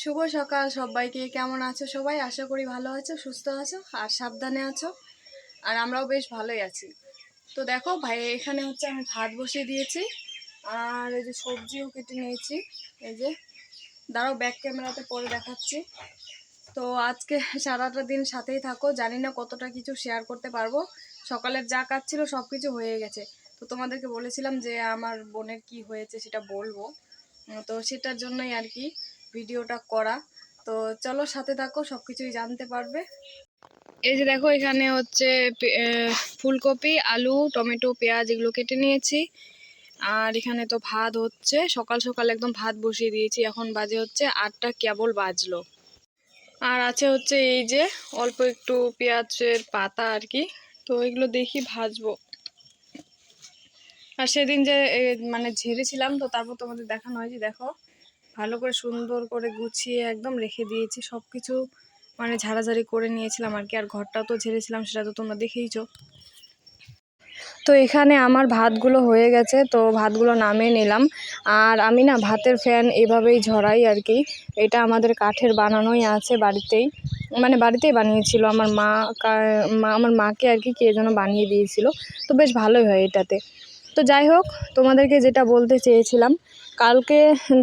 শুভ সকাল সবাইকে। কেমন আছো সবাই? আশা করি ভালো আছো, সুস্থ আছো আর সাবধানে আছো। আর আমরাও বেশ ভালোই আছি। তো দেখো ভাই, এখানে হচ্ছে আমি ভাত বসিয়ে দিয়েছি আর এই যে সবজিও কেটে নিয়েছি। এই যে, দাঁড়াও ব্যাক ক্যামেরাতে পরে দেখাচ্ছি। তো আজকে সারাটা দিন সাথেই থাকো, জানি না কতটা কিছু শেয়ার করতে পারব। সকালের যা কাজ ছিল সব কিছু হয়ে গেছে। তো তোমাদেরকে বলেছিলাম যে আমার বোনের কি হয়েছে সেটা বলব। তো সেটার জন্যই আর কি ভিডিওটা করা। তো চলো সাথে থাকো সব কিছুই জানতে পারবে। এই যে দেখো, এখানে হচ্ছে ফুলকপি, আলু, টমেটো, পেঁয়াজ এগুলো কেটে নিয়েছি। আর এখানে তো ভাত হচ্ছে। সকাল সকাল একদম ভাত বসিয়ে দিয়েছি। এখন বাজে হচ্ছে আটটা, কেবল বাজলো। আর আছে হচ্ছে এই যে অল্প একটু পেঁয়াজের পাতা আর কি। তো এগুলো দেখি ভাজবো। আর সেদিন যে মানে ঝেড়েছিলাম, তো তারপর তোমাদের দেখানো হয়েছে। দেখো ভালো করে সুন্দর করে গুছিয়ে একদম রেখে দিয়েছি। সব কিছু মানে ঝাড়াঝাড়ি করে নিয়েছিলাম আর কি। আর ঘরটাও তো ঝেড়েছিলাম, সেটা তো তোমরা দেখেইছো। তো এখানে আমার ভাতগুলো হয়ে গেছে, তো ভাতগুলো নামিয়ে নিলাম। আর আমি না ভাতের ফ্যান এভাবেই ঝরাই আর কি। এটা আমাদের কাঠের বানানোই আছে বাড়িতেই। মানে বাড়িতেই বানিয়েছিল আমার মা, আমার মাকে আর কি, কে যেন বানিয়ে দিয়েছিল। তো বেশ ভালোই হয় এটাতে। তো যাই হোক, তোমাদেরকে যেটা বলতে চেয়েছিলাম কালকে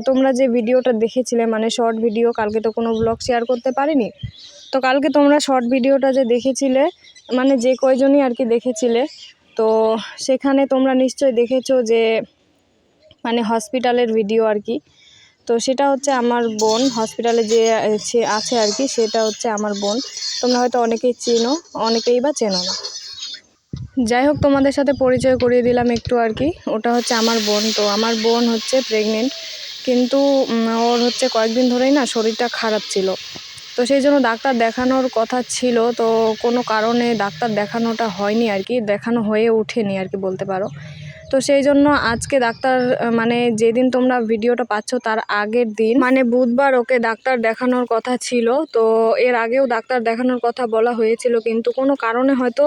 তোমরা যে ভিডিওটা দেখেছিলে মানে শর্ট ভিডিও কালকে তো কোনো ব্লগ শেয়ার করতে পারিনি। তো কালকে তোমরা শর্ট ভিডিওটা যে দেখেছিলে মানে যে কয়জনই আর কি দেখেছিলে, তো সেখানে তোমরা নিশ্চয়ই দেখেছ যে মানে হসপিটালের ভিডিও আর কি। তো সেটা হচ্ছে আমার বোন হসপিটালে যে আছে আছে আর কি, সেটা হচ্ছে আমার বোন। তোমরা হয়তো অনেকেই চেনো, অনেকেই বা চেনো না। যাই হোক, তোমাদের সাথে পরিচয় করিয়ে দিলাম একটু আর কি। ওটা হচ্ছে আমার বোন তো। আমার বোন হচ্ছে প্রেগনেন্ট কিন্তু ওর হচ্ছে কয়েকদিন ধরেই না শরীরটা খারাপ ছিল। তো সেই জন্য ডাক্তার দেখানোর কথা ছিল, তো কোনো কারণে ডাক্তার দেখানোটা হয়নি আর কি, দেখানো হয়ে ওঠেনি আর কি বলতে পারো। তো সেই জন্য আজকে ডাক্তার মানে যেদিন তোমরা ভিডিওটা পাচ্ছ তার আগের দিন মানে বুধবার ওকে ডাক্তার দেখানোর কথা ছিল, তো এর আগেও ডাক্তার দেখানোর কথা বলা হয়েছিল, কিন্তু কোনো কারণে হয়তো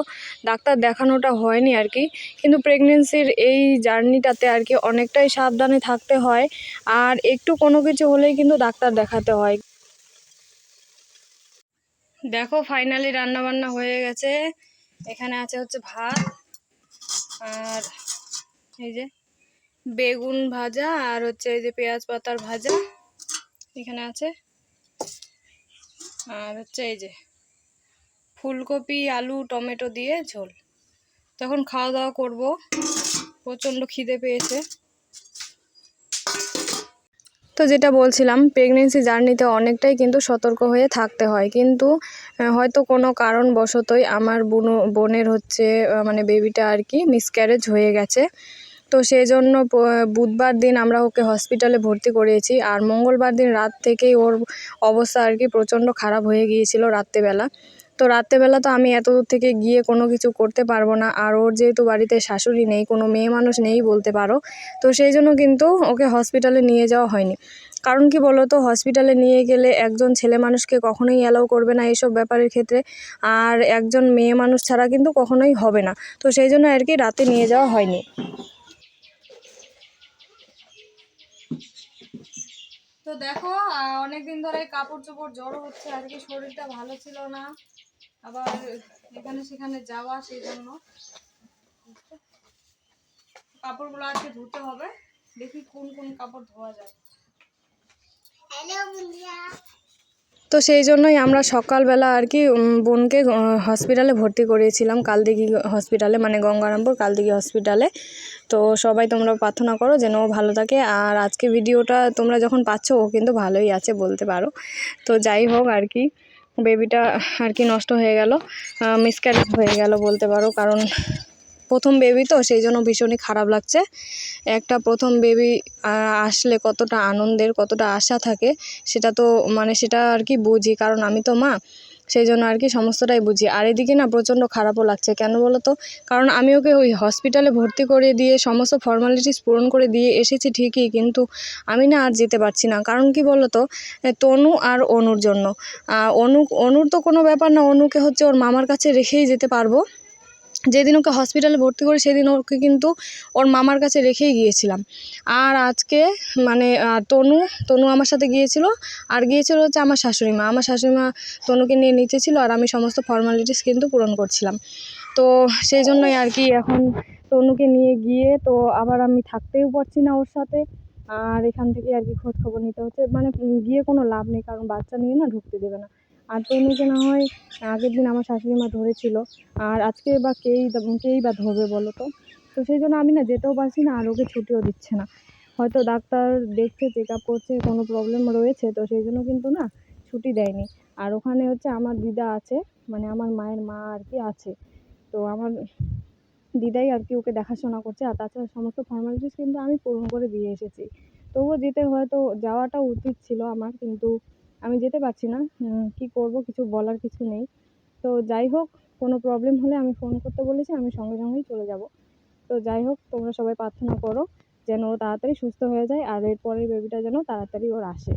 ডাক্তার দেখানোটা হয়নি আর কি। কিন্তু প্রেগনেন্সির এই জার্নিটাতে আর কি অনেকটাই সাবধানে থাকতে হয়, আর একটু কোনো কিছু হলেই কিন্তু ডাক্তার দেখাতে হয়। দেখো ফাইনালি রান্না বান্না হয়ে গেছে, এখানে আছে হচ্ছে ভাত, আর এই যে বেগুন ভাজা আর হচ্ছে এই যে পেঁয়াজ পাতার ভাজা এখানে আছে। আর হচ্ছে এই যে ফুলকপি, আলু, টমেটো দিয়ে ঝোল। তখন খাওয়া দাওয়া করব। প্রচণ্ড খিদে পেয়েছে। তো যেটা বলছিলাম প্রেগনেন্সি জার্নিতে অনেকটাই কিন্তু সতর্ক হয়ে থাকতে হয়। কিন্তু হয়তো কোনো কারণবশতই আমার বোনো, বোনের হচ্ছে মানে বেবিটা আর কি মিসক্যারেজ হয়ে গেছে। তো সেই জন্য বুধবার দিন আমরা ওকে হসপিটালে ভর্তি করিয়েছি। আর মঙ্গলবার দিন রাত থেকেই ওর অবস্থা আর কি প্রচণ্ড খারাপ হয়ে গিয়েছিল রাত্রেবেলা। তো রাত্রেবেলা তো আমি এত দূর থেকে গিয়ে কোনো কিছু করতে পারব না। আর ওর যেহেতু বাড়িতে শাশুড়ি নেই, কোনো মেয়ে মানুষ নেই বলতে পারো। তো সেই জন্য কিন্তু ওকে হসপিটালে নিয়ে যাওয়া হয়নি। কারণ কি বলো তো হসপিটালে নিয়ে গেলে একজন ছেলে মানুষকে কখনোই অ্যালাউ করবে না এইসব ব্যাপারের ক্ষেত্রে। আর একজন মেয়ে মানুষ ছাড়া কিন্তু কখনোই হবে না। তো সেই জন্য আর কি রাতে নিয়ে যাওয়া হয়নি। তো দেখো অনেকদিন ধরে কাপড় চোপড় জড়ো হচ্ছে। আর কি শরীরটা ভালো ছিল না। আবার এখানে সেখানে যাওয়া সেই জন্য। কাপড়গুলো আজকে ধুতে হবে। দেখি কোন কোন কাপড় ধোয়া যায়। তো সেই জন্যই আমরা সকালবেলা আর কি বোনকে হসপিটালে ভর্তি করিয়েছিলাম, কালদিঘি হসপিটালে মানে গঙ্গারামপুর কালদিঘি হসপিটালে তো সবাই তোমরা প্রার্থনা করো যেন ও ভালো থাকে। আর আজকে ভিডিওটা তোমরা যখন পাচ্ছ, ও কিন্তু ভালোই আছে বলতে পারো। তো যাই হোক আর কি বেবিটা আর কি নষ্ট হয়ে গেল মিসক্যারেজ হয়ে গেল বলতে পারো। কারণ প্রথম বেবি তো, সেই জন্য ভীষণই খারাপ লাগছে। একটা প্রথম বেবি আসলে কতটা আনন্দের, কতটা আশা থাকে, সেটা তো মানে সেটা আর কি বুঝি, কারণ আমি তো মা, সেই জন্য আর কি সমস্তটাই বুঝি। আর এদিকে না, প্রচণ্ড খারাপও লাগছে, কেন বলো তো কারণ আমি ওকে ওই হসপিটালে ভর্তি করে দিয়ে, সমস্ত ফর্মালিটিস পূরণ করে দিয়ে এসেছি ঠিকই, কিন্তু আমি না আর যেতে পারছি না। কারণ কি বলো তো তনু আর অনুর জন্য। অনু, অনুর তো কোনো ব্যাপার না, অনুকে হচ্ছে ওর মামার কাছে রেখেই যেতে পারব। যেদিন ওকে হসপিটালে ভর্তি করি, সেদিন ওকে কিন্তু ওর মামার কাছে রেখেই গিয়েছিলাম। আর আজকে মানে তনু তনু আমার সাথে গিয়েছিল, আর গিয়েছিল হচ্ছে আমার শাশুড়ি মা। আমার শাশুড়ি মা তনুকে নিয়ে নিচে ছিল, আর আমি সমস্ত ফর্মালিটিস কিন্তু পূরণ করছিলাম। তো সেই জন্যই আর কি এখন তনুকে নিয়ে গিয়ে তো আবার আমি থাকতেও পারছি না ওর সাথে। আর এখান থেকে আর কি খোঁজ খবর নিতে হচ্ছে। মানে গিয়ে কোনো লাভ নেই, কারণ বাচ্চা নিয়ে না ঢুকতে দেবে না। আর তনুকে না হয়, আগের দিন আমার শাশুড়ি মা ধরেছিল। আর আজকে বা কেই কেই বা ধরবে বলো তো? তো সেই জন্য আমি না যেতেও পারছি না, আর ওকে ছুটিও দিচ্ছে না। হয়তো ডাক্তার দেখছে চেক আপ করছে, কোনো প্রবলেম রয়েছে, তো সেই জন্য কিন্তু না ছুটি দেয়নি। আর ওখানে হচ্ছে আমার দিদা আছে মানে আমার মায়ের মা আর কি আছে। তো আমার দিদাই আর কি ওকে দেখাশোনা করছে, আর তাছাড়া সমস্ত ফর্মালিটিস কিন্তু আমি পূরণ করে দিয়ে এসেছি। তবুও যেতে হয়তো যাওয়াটা উচিত ছিল আমার, কিন্তু আমি যেতে পারছি না কি করব কিছু বলার কিছু নেই। তো যাই হোক, কোনো প্রবলেম হলে আমি ফোন করতে বলেছি, আমি সঙ্গে সঙ্গেই চলে যাব। তো যাই হোক, তোমরা সবাই প্রার্থনা করো যেন ও তাড়াতাড়ি সুস্থ হয়ে যায়, আর এরপরের বেবিটা যেন তাড়াতাড়ি ওর আসে।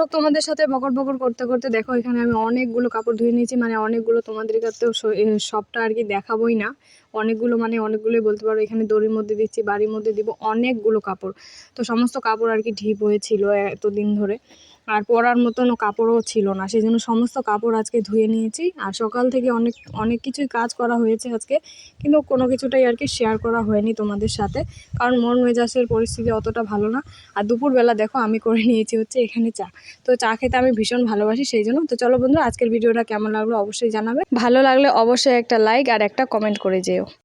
হোক তোমাদের সাথে বকর বকর করতে করতে দেখো, এখানে আমি অনেকগুলো কাপড় ধুয়ে নিয়েছি মানে অনেকগুলো তোমাদের কাছেও সবটা আর কি দেখাবোই না। অনেকগুলো মানে অনেকগুলোই বলতে পারো, এখানে দড়ির মধ্যে দিচ্ছি, বাড়ির মধ্যে দিব অনেকগুলো কাপড়। তো সমস্ত কাপড় আর কি ঢিপ হয়েছিল এতদিন ধরে। আর পরার মতন কাপড়ও ছিল না। সেই জন্য সমস্ত কাপড় আজকে ধুয়ে নিয়েছি। আর সকাল থেকে অনেক অনেক কিছুই কাজ করা হয়েছে আজকে। কিন্তু কোনো কিছুটাই আর কি শেয়ার করা হয়নি তোমাদের সাথে। কারণ মন মেজাজের পরিস্থিতি অতটা ভালো না। আর দুপুরবেলা দেখো আমি করে নিয়েছি হচ্ছে এখানে চা। তো চা খেতে আমি ভীষণ ভালোবাসি সেই জন্য তো চলো বন্ধুরা, আজকের ভিডিওটা কেমন লাগল অবশ্যই জানাবে। ভালো লাগলে অবশ্যই একটা লাইক আর একটা কমেন্ট করে যেও।